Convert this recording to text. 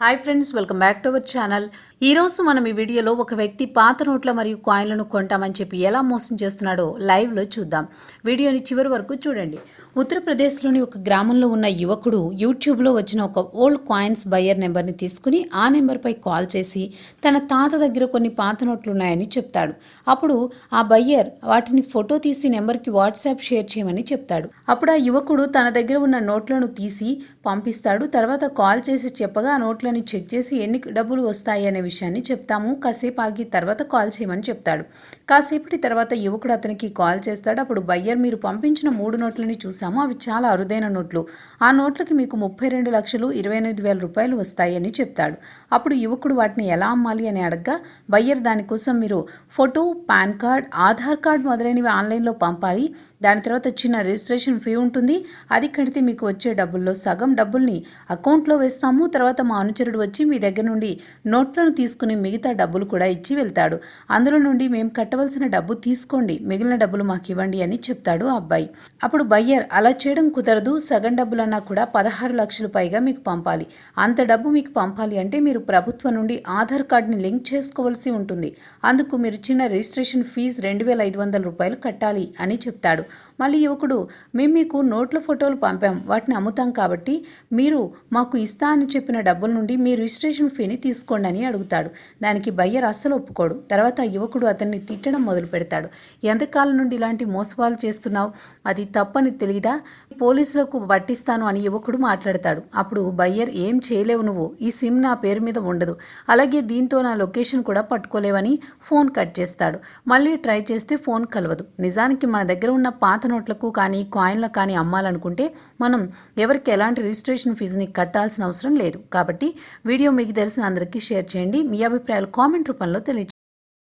Hi friends welcome back to our channel ఈరోజు మనం ఈ వీడియోలో ఒక వ్యక్తి పాత నోట్ల మరియు కాయిన్లను కొంటామని చెప్పి ఎలా మోసం చేస్తున్నాడో లైవ్లో చూద్దాం. వీడియోని చివరి వరకు చూడండి. ఉత్తరప్రదేశ్లోని ఒక గ్రామంలో ఉన్న యువకుడు యూట్యూబ్లో వచ్చిన ఒక ఓల్డ్ కాయిన్స్ బయ్యర్ నెంబర్ని తీసుకుని ఆ నెంబర్పై కాల్ చేసి తన తాత దగ్గర కొన్ని పాత నోట్లు ఉన్నాయని చెప్తాడు. అప్పుడు ఆ బయ్యర్ వాటిని ఫోటో తీసి నెంబర్కి వాట్సాప్ షేర్ చేయమని చెప్తాడు. అప్పుడు ఆ యువకుడు తన దగ్గర ఉన్న నోట్లను తీసి పంపిస్తాడు. తర్వాత కాల్ చేసి చెప్పగా ఆ నోట్లను చెక్ చేసి ఎన్ని డబ్బులు వస్తాయి అనే విషయాన్ని చెప్తాము. కాసేపు ఆగి తర్వాత కాల్ చేయమని చెప్తాడు. కాసేపటి తర్వాత యువకుడు అతనికి కాల్ చేస్తాడు. అప్పుడు బయ్యర్ మీరు పంపించిన మూడు నోట్లని చూసాము. అవి చాలా అరుదైన నోట్లు. ఆ నోట్లకి మీకు ముప్పై రెండు లక్షలు ఇరవై ఎనిమిది వేల రూపాయలు వస్తాయి అని చెప్తాడు. అప్పుడు యువకుడు వాటిని ఎలా అమ్మాలి అని అడగ్గా బయ్యర్ దానికోసం మీరు photo PAN card Aadhaar card మొదలైనవి ఆన్లైన్లో పంపాలి. దాని తర్వాత చిన్న రిజిస్ట్రేషన్ ఫీ ఉంటుంది. అది కడితే మీకు వచ్చే డబ్బుల్లో సగం డబ్బుల్ని అకౌంట్లో వేస్తాము. తర్వాత మా అనుచరుడు వచ్చి మీ దగ్గర నుండి నోట్లను తీసుకుని మిగతా డబ్బులు కూడా ఇచ్చి వెళ్తాడు. అందులో నుండి మేము కట్టవలసిన డబ్బు తీసుకోండి మిగిలిన డబ్బులు మాకు ఇవ్వండి అని చెప్తాడు ఆ అబ్బాయి. అప్పుడు బయ్యర్ అలా చేయడం కుదరదు సగం డబ్బులన్నా కూడా పదహారు లక్షలు పైగా మీకు పంపాలి. అంత డబ్బు మీకు పంపాలి అంటే మీరు ప్రభుత్వం నుండి ఆధార్ కార్డుని లింక్ చేసుకోవాల్సి ఉంటుంది. అందుకు మీరు చిన్న రిజిస్ట్రేషన్ ఫీజు రెండు వేల ఐదు వందల రూపాయలు కట్టాలి అని చెప్తాడు. మళ్ళీ యువకుడు మేము మీకు నోట్ల ఫోటోలు పంపాం వాటిని అమ్ముతాం కాబట్టి మీరు మాకు ఇస్తా అని చెప్పిన డబ్బుల నుండి మీ రిజిస్ట్రేషన్ ఫీని తీసుకోండి అని అడుగుతాడు. దానికి బయ్యర్ అస్సలు ఒప్పుకోడు. తర్వాత యువకుడు అతన్ని తిట్టడం మొదలు పెడతాడు. ఎంతకాలం నుండి ఇలాంటి మోసపాలు చేస్తున్నావు? అది తప్పని తెలియదా పోలీసులకు పట్టిస్తాను అని యువకుడు మాట్లాడతాడు. అప్పుడు బయ్యర్ ఏం చేయలేవు నువ్వు. ఈ సిమ్ నా పేరు మీద ఉండదు. అలాగే దీంతో నా లొకేషన్ కూడా పట్టుకోలేవని ఫోన్ కట్ చేస్తాడు. మళ్ళీ ట్రై చేస్తే ఫోన్ కలవదు. నిజానికి మన దగ్గర ఉన్న పాత నోట్లకు కానీ కాయిన్లకు కానీ అమ్మాలనుకుంటే మనం ఎవరికి ఎలాంటి రిజిస్ట్రేషన్ ఫీజుని కట్టాల్సిన అవసరం లేదు. కాబట్టి వీడియో మీకు తెలిసిన అందరికీ షేర్ చేయండి. మీ అభిప్రాయాలు కామెంట్ రూపంలో తెలియజేయండి